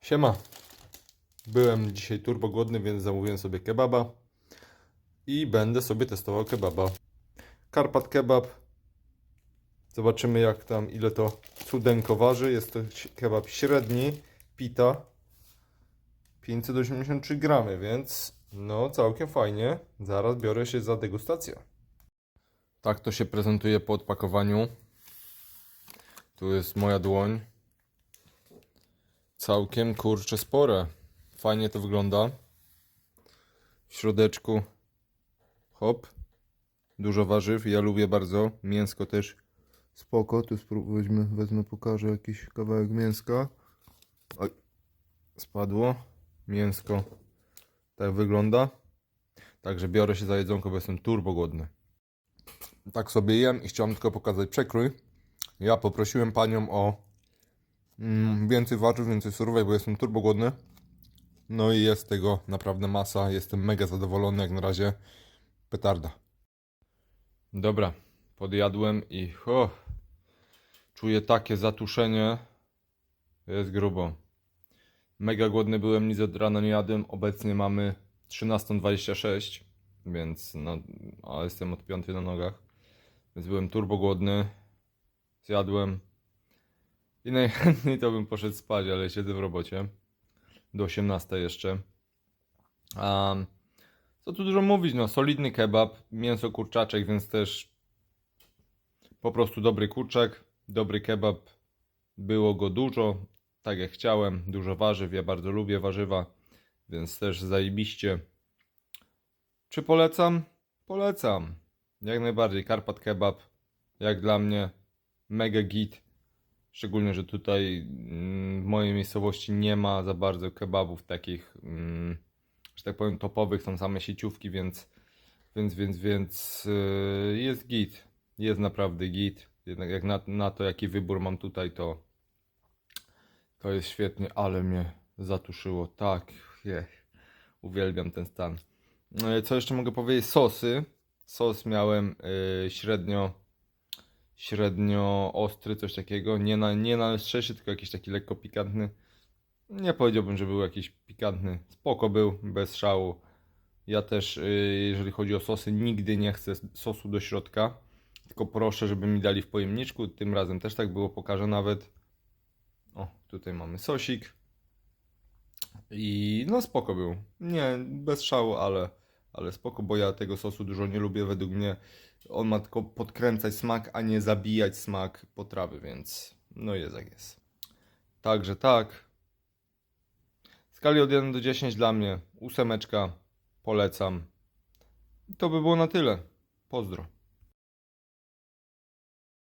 Siema. Byłem dzisiaj turbo głodny, więc zamówiłem sobie kebaba. I będę sobie testował kebaba. Karpat kebab. Zobaczymy jak tam, ile to cudeńko waży. Jest to kebab średni, pita. 583 gramy, więc no całkiem fajnie. Zaraz biorę się za degustację. Tak to się prezentuje po odpakowaniu. Tu jest moja dłoń. Całkiem kurcze spore. Fajnie to wygląda. W środeczku hop. Dużo warzyw. Ja lubię bardzo. Mięsko też spoko. Tu spró- weźmy, wezmę, pokażę jakiś kawałek mięska. Oj, spadło. Mięsko tak wygląda. Także biorę się za jedzonko, bo jestem turbo głodny. Tak sobie jem i chciałem tylko pokazać przekrój. Ja poprosiłem panią o mm, więcej warzyw, więcej surówek, bo jestem turbo głodny. No i jest tego naprawdę masa. Jestem mega zadowolony jak na razie. Petarda. Dobra, podjadłem i ho, czuję takie zatuszenie. Jest grubo. Mega głodny byłem, nic od rana nie jadłem. Obecnie mamy 13.26, więc no, a jestem od 5 na nogach. Więc byłem turbo głodny. Zjadłem. I najchętniej to bym poszedł spać, ale siedzę w robocie. Do 18 jeszcze. A co tu dużo mówić, no solidny kebab, mięso kurczaczek, więc też po prostu dobry kurczak, dobry kebab. Było go dużo, tak jak chciałem, dużo warzyw, ja bardzo lubię warzywa, więc też zajebiście. Czy polecam? Polecam. Jak najbardziej, Karpat Kebab, jak dla mnie, mega git. Szczególnie, że tutaj mm, w mojej miejscowości nie ma za bardzo kebabów takich, mm, że tak powiem, topowych, są same sieciówki, więc, więc, więc, więc yy, jest git. Jest naprawdę git. Jednak jak na, na to, jaki wybór mam tutaj, to, to jest świetnie, ale mnie zatuszyło. Tak, jech. uwielbiam ten stan. Yy, Co jeszcze mogę powiedzieć? Sosy. Sos miałem yy, średnio średnio ostry, coś takiego. Nie na, nie na ostrzejszy, tylko jakiś taki lekko pikantny. Nie powiedziałbym, że był jakiś pikantny. Spoko był, bez szału. Ja też, yy, jeżeli chodzi o sosy, nigdy nie chcę sosu do środka. Tylko proszę, żeby mi dali w pojemniczku. Tym razem też tak było, pokażę nawet. O, tutaj mamy sosik. I no spoko był. Nie, bez szału, ale, ale spoko, bo ja tego sosu dużo nie lubię. Według mnie on ma tylko podkręcać smak, a nie zabijać smak potrawy, więc no jest jak jest. Także tak. W skali od 1 do 10 dla mnie ósemeczka. Polecam. To by było na tyle. Pozdro.